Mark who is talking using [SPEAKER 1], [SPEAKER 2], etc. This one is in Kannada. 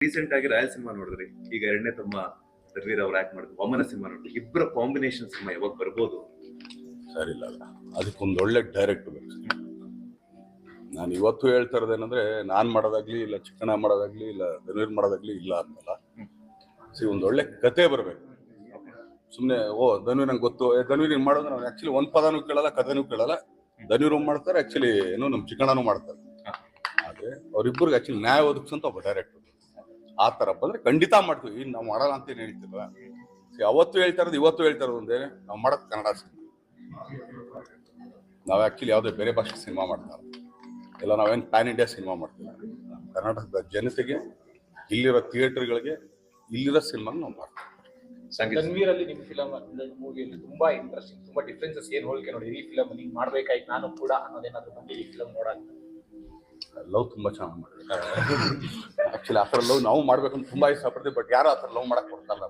[SPEAKER 1] ರೀಸೆಂಟ್ ಆಗಿ ರಾಯಲ್ ಸಿನಿಮಾ ನೋಡಿದ್ರಿ. ಈಗ ಎರಡನೇ ತಮ್ಮ ರಣವೀರ್ ಅವ್ರು ಆಕ್ಟ್ ಮಾಡಿದ್ರು. ವಾಮನ ಸಿನಿಮಾ ನೋಡಿದ್ರಿ. ಇಬ್ಬರ ಕಾಂಬಿನೇಷನ್ ಸಿನಿಮಾ ಯಾವಾಗ ಬರ್ಬೋದು?
[SPEAKER 2] ಸರಿ ಇಲ್ಲ ಅಲ್ಲ. ಅದಕ್ಕೊಂದು ಒಳ್ಳೆ ಡೈರೆಕ್ಟ್ ಬೇಕು. ನಾನು ಇವತ್ತು ಹೇಳ್ತಾ ಇರೋದೇನಂದ್ರೆ ನಾನ್ ಮಾಡೋದಾಗ್ಲಿ ಇಲ್ಲ ಚಿಕ್ಕಣ ಮಾಡೋದಾಗ್ಲಿ ಇಲ್ಲ ಧನುರ್ ಮಾಡೋದಾಗ್ಲಿ ಇಲ್ಲ ಅಂತಲ್ಲ ಸಿ ಒಂದು ಒಳ್ಳೆ ಕತೆ ಬರಬೇಕು. ಸುಮ್ಮನೆ ಓ ಧನುರ್ ನಂಗೆ ಗೊತ್ತು. ಏ, ಧನುರ್ ಹಿಂಗ್ ಮಾಡೋದು ನಾವು ಆಕ್ಚುಲಿ ಒಂದ್ ಪದನೂ ಕೇಳಲ್ಲ ಕಥೆನೂ ಕೇಳಲ್ಲ. ಧನುರ್ ಮಾಡ್ತಾರೆ ಆಕ್ಚುಲಿ ಏನು ನಮ್ ಚಿಕ್ಕಣನೂ ಮಾಡ್ತಾರೆ. ಆದ್ರೆ ಅವರಿಬ್ಬರಿಗೆ ಆಕ್ಚುಲಿ ನ್ಯಾಯ ಒದಗಿಸಂತ ಒಬ್ಬ ಡೈರೆಕ್ಟರ್ ಆ ತರ ಬಂದ್ರೆ ಖಂಡಿತ ಮಾಡ್ತೀವಿ. ಇನ್ನು ನಾವು ಮಾಡಲ್ಲ ಅಂತ ಏನು ಹೇಳ್ತಿಲ್ಲ ಅವತ್ತು ಹೇಳ್ತಾ ಇರೋದು ಇವತ್ತು ಹೇಳ್ತಾ ಇರೋದು ಒಂದೇ ನಾವು ಮಾಡೋದು ಕನ್ನಡ ಸಿನಿಮಾ. ನಾವು ಆ್ಯಕ್ಚುಲಿ ಯಾವುದೇ ಬೇರೆ ಭಾಷೆ ಸಿನಿಮಾ ಮಾಡ್ತಾರೆ ಇಲ್ಲ. ನಾವೇನು ಪ್ಯಾನ್ ಇಂಡಿಯಾ ಸಿನಿಮಾ ಮಾಡ್ತೀವಿ ಕರ್ನಾಟಕದ ಜನತೆಗೆ ಇಲ್ಲಿರೋ ಥಿಯೇಟರ್ಗಳಿಗೆ ಇಲ್ಲಿರೋ ಸಿನಿಮಾ ನಾವು ಮಾಡ್ತೀವಿ.
[SPEAKER 1] ಸಂಗೀತ.
[SPEAKER 3] ಅಲ್ಲಿ ನಿಮ್ ಫಿಲಮ್ ಮೂವಿಯಲ್ಲಿ ತುಂಬಾ ಇಂಟ್ರೆಸ್ಟಿಂಗ್ ತುಂಬಾ ಡಿಫ್ರೆನ್ಸಸ್ ಏನು ಹೋಲಿಕೆ ನೋಡಿ ಈ ಫಿಲಮ್ ನೀವು ಮಾಡ್ಬೇಕಾಯ್ತು ನಾನು ಕೂಡ ಅನ್ನೋದೇನಾದ್ರು ಬಂದು ಈ ಫಿಲಮ್ ನೋಡೋಣ
[SPEAKER 2] ಲವ್ ತುಂಬಾ ಚೆನ್ನಾಗಿ ಮಾಡಿದ್ರು ಆಕ್ಚುಲಿ ಆ ಥರ ಲವ್ ನಾವು ಮಾಡ್ಬೇಕಂತ ತುಂಬಾ ಇಷ್ಟಪಡ್ತೀವಿ ಬಟ್ ಯಾರು ಆ ಥರ ಲವ್ ಮಾಡಕ್ ಕೊಡ್ತಾರಲ್ಲ